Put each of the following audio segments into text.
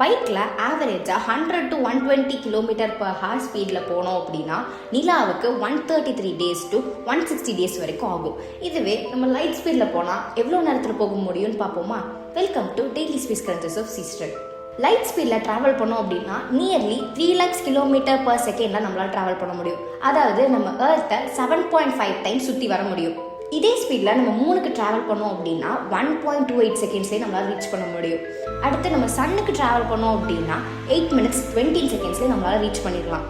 பைக்கில் ஆவரேஜாக hundred to one twenty kilometre per hour ஸ்பீடில் போனோம் அப்படின்னா நிலாவுக்கு one thirty three days to one sixty days வரைக்கும் ஆகும். இதுவே நம்ம லைட் ஸ்பீடில் போனால் எவ்வளோ நேரத்தில் போக முடியும்னு பார்ப்போமா? Welcome to daily space கரன்சஸ் of sister light ஸ்பீடில் ட்ராவல் பண்ணோம் அப்படின்னா nearly three lakhs kilometre per செகண்டில் நம்மளால் ட்ராவல் பண்ண முடியும். அதாவது நம்ம ஏர்த்தை செவன் பாயிண்ட் ஃபைவ் டைம் சுற்றி வர முடியும். இதே ஸ்பீடில் நம்ம மூணுக்கு ட்ராவல் பண்ணோம் அப்படின்னா ஒன் பாயிண்ட் டூ எயிட் செகண்ட்ஸ்லேயே நம்மளால் ரீச் பண்ண முடியும். அடுத்து நம்ம சன்னுக்கு ட்ராவல் பண்ணோம் அப்படின்னா எயிட் மினிட்ஸ் டுவெண்ட்டீன் செகண்ட்ஸ்லேயே நம்மளால் ரீச் பண்ணிடலாம்.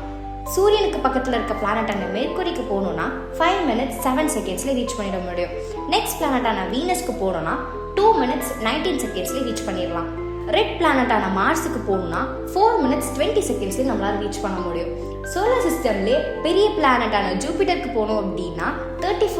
சூரியனுக்கு பக்கத்தில் இருக்க பிளானட்டான மேற்கூறிக்கு போகணுன்னா ஃபைவ் மினிட்ஸ் செவன் செகண்ட்ஸ்லேயே ரீச் பண்ணிட முடியும். நெக்ஸ்ட் பிளானட்டான வீனஸ்க்கு போகணுன்னா டூ மினிட்ஸ் நைன்டீன் செகண்ட்ஸ்லேயே ரீச் பண்ணிடலாம். ரெட் பிளானட்டான மார்ஸுக்கு போகணுன்னா ஃபோர் மினிட்ஸ் டுவெண்ட்டி செகண்ட்ஸ்லேயே நம்மளால் ரீச் பண்ண முடியும். சோலார் சிஸ்டம்லேயே பெரிய பிளானட்டான ஜூபிட்டருக்கு போனோம் அப்படின்னா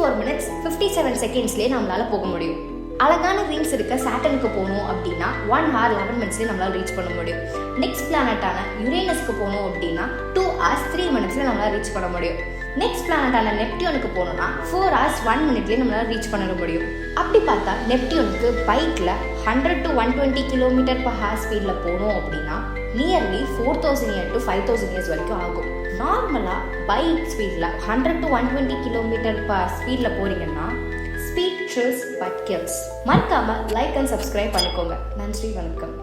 ஃபோர் மினிட்ஸ் ஃபிஃப்டி செவன் செகண்ட்ஸ்லேயே நம்மளால் போக முடியும். அழகான ரீல்ஸ் இருக்க சாட்டனுக்கு போகணும் அப்படின்னா ஒன் ஹவர் லெவன் மினிட்ஸ்லேயே நம்மளால் ரீச் பண்ண முடியும். நெக்ஸ்ட் பிளானட்டான யுரேனஸ்க்கு போகணும் அப்படின்னா டூ ஹவர்ஸ் த்ரீ மினிட்ஸில் நம்மளால் ரீச் பண்ண முடியும். நெக்ஸ்ட் பிளானட்டான நெப்டியூனுக்கு போகணும்னா ஃபோர் ஹவர்ஸ் ஒன் மினிட்லேயே நம்மளால் ரீச் பண்ண முடியும். அப்படி பார்த்தா நெப்டியூனுக்கு பைக்கில் hundred to one twenty kilometre per hour ஸ்பீடில் போகணும் அப்படின்னா nearly four thousand year to five thousand years வரைக்கும் ஆகும். நார்மலாக பைக் ஸ்பீடில் hundred to one twenty kilometre per ஸ்பீடில் போகிறீங்கன்னா ஸ்பீட் ட்ரில்ஸ் பட் கில்ஸ் மறக்காமல் லைக் அண்ட் சப்ஸ்கிரைப் பண்ணிக்கோங்க. நன்றி வணக்கம்.